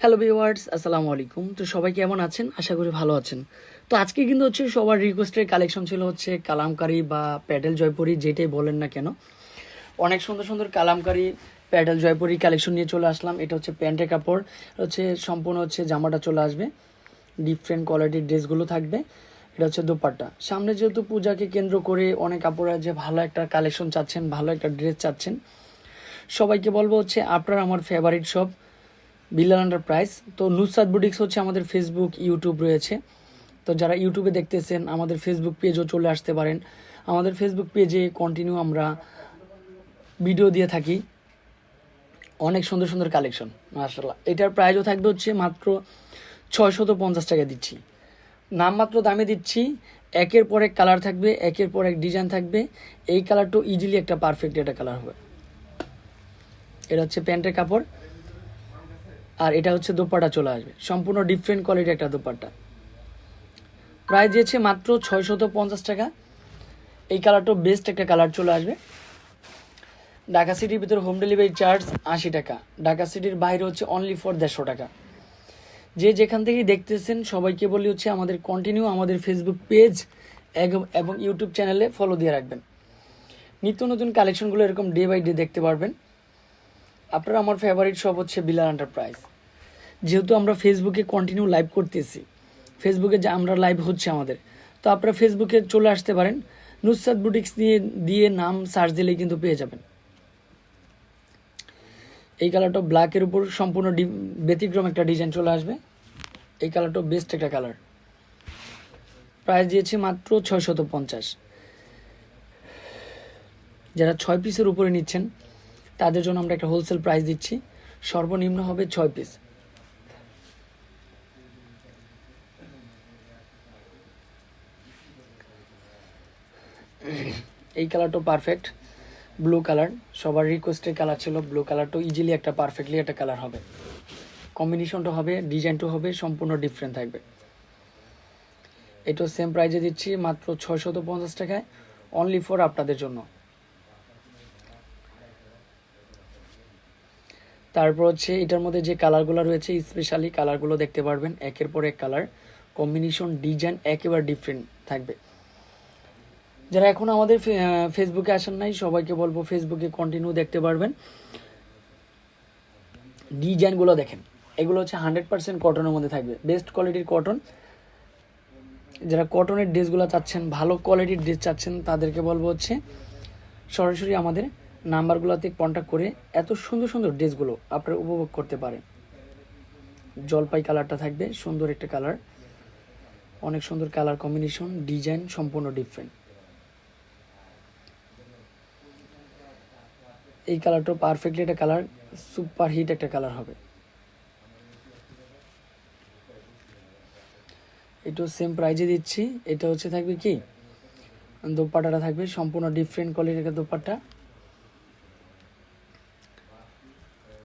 Hello viewers আসসালামু আলাইকুম। তো সবাই কেমন আছেন? আশা করি ভালো আছেন। তো আজকে কিন্তু হচ্ছে সবার রিকোয়েস্টের কালেকশন ছিল হচ্ছে কালামকারি বা প্যাডেল জয়পুরি যেটাই বলেন না কেন। অনেক সুন্দর সুন্দর কালামকারি প্যাডেল জয়পুরি কালেকশন নিয়ে চলে আসলাম। এটা হচ্ছে প্যান্টের কাপড়। হচ্ছে সম্পূর্ণ হচ্ছে জামাটা চলে আসবে। ডিফারেন্ট কোয়ালিটির ড্রেসগুলো থাকবে। এটা হচ্ছে দোপাট্টা। সামনে যেহেতু পূজাকে কেন্দ্র করে অনেক কাপড়রা যে ভালো একটা কালেকশন চাচ্ছেন, ভালো একটা ড্রেস চাচ্ছেন, সবাইকে বলব হচ্ছে আপনার আমার ফেভারিট সব বিল্লাল আন্ডার প্রাইস তো নুসাদ বুটিক্স হচ্ছে আমাদের ফেসবুক ইউটিউব রয়েছে। তো যারা ইউটিউবে দেখতেছেন, আমাদের ফেসবুক পেজও চলে আসতে পারেন। আমাদের ফেসবুক পেজে কন্টিনিউ আমরা ভিডিও দিয়ে থাকি। অনেক সুন্দর সুন্দর কালেকশন মার্শাল্লাহ এটার প্রাইসও থাকবে হচ্ছে মাত্র ছয়শত পঞ্চাশ টাকা দিচ্ছি। নামমাত্র দামে দিচ্ছি। একের পর এক কালার থাকবে, একের পর এক ডিজাইন থাকবে। এই কালারটাও ইজিলি একটা পারফেক্ট একটা কালার হবে। এটা হচ্ছে প্যান্টের কাপড়। আর এটা হচ্ছে দোপাট্টা চলে আসবে। সম্পূর্ণ ডিফারেন্ট কোয়ালিটি একটা দোপাট্টা। প্রায় দিয়েছে মাত্র ছয়শত পঞ্চাশ টাকা। এই কালারটাও বেস্ট একটা কালার চলে আসবে। ঢাকা সিটির ভিতরে হোম ডেলিভারি চার্জ আশি টাকা। ঢাকা সিটির বাইরে হচ্ছে অনলি ফর দেড়শো টাকা। যে যেখান থেকেই দেখতেছেন, সবাইকে বলি হচ্ছে আমাদের কন্টিনিউ আমাদের ফেসবুক পেজ এবং ইউটিউব চ্যানেলে ফলো দিয়ে রাখবেন। নিত্য নতুন কালেকশনগুলো এরকম ডে বাই ডে দেখতে পারবেন। আপনার আমার ফেভারিট সব হচ্ছে বিলাল এন্টারপ্রাইজ যেহেতু আমরা ফেসবুকে কন্টিনিউ লাইভ করতেছি ফেসবুকে যা আমরা লাইভ হচ্ছে আমাদের। তো আপনারা ফেসবুকে চলে আসতে পারেন নুসরাত বুটিক্স দিয়ে দিয়ে নাম সার্চ দিলেই কিন্তু পেয়ে যাবেন। এই কালারটা ব্ল্যাকের উপর সম্পূর্ণ ব্যতিক্রম একটা ডিজাইন চলে আসবে। এই কালারটা বেস্ট একটা কালার প্রাইস দিয়েছি মাত্র ছয়শত পঞ্চাশ। যারা ছয় পিসের উপরে নিচ্ছেন তাদের জন্য আমরা একটা হোলসেল প্রাইস দিচ্ছি। সর্বনিম্ন হবে ছয় পিস এই কালারটাও পারফেক্ট ব্লু কালার সবার রিকোয়েস্টের কালার ছিল ব্লু কালারটাও ইজিলি একটা পারফেক্টলি একটা কালার হবে। কম্বিনেশনটা হবে ডিজাইনটা হবে, সম্পূর্ণ ডিফারেন্ট থাকবে। এটাও সেম প্রাইজে দিচ্ছি মাত্র ছয়শত পঞ্চাশ টাকায়। অনলি ফর আপনাদের জন্য। তারপর হচ্ছে এটার মধ্যে যে কালারগুলো রয়েছে স্পেশালি কালারগুলো দেখতে পারবেন। একের পর এক কালার। কম্বিনেশন ডিজাইন একেবারে ডিফারেন্ট থাকবে। যারা এখন আমাদের ফেসবুকে আসেন নাই, সবাইকে বলব ফেসবুকে কন্টিনিউ দেখতে পারবেন। ডিজাইনগুলো দেখেন। এগুলো হচ্ছে হান্ড্রেড পার্সেন্ট কটনের মধ্যে থাকবে। বেস্ট কোয়ালিটির কটন যারা কটনের ড্রেসগুলো চাচ্ছেন, ভালো কোয়ালিটির ড্রেস চাচ্ছেন, তাদেরকে বলব হচ্ছে সরাসরি আমাদের নাম্বারগুলোতে কন্ট্যাক্ট করে এত সুন্দর সুন্দর ড্রেসগুলো আপনারা উপভোগ করতে পারেন। জলপাই কালারটা থাকবে, সুন্দর একটা কালার অনেক সুন্দর কালার কম্বিনেশন ডিজাইন সম্পূর্ণ ডিফারেন্ট এই কালারটা পারফেক্টলি একটা কালার সুপার হিট একটা কালার হবে। এটাও সেম প্রাইজে দিচ্ছি। এটা হচ্ছে থাকবে কি? দোপাট্টাটা থাকবে, সম্পূর্ণ ডিফারেন্ট কোয়ালিটির একটা দোপাট্টা।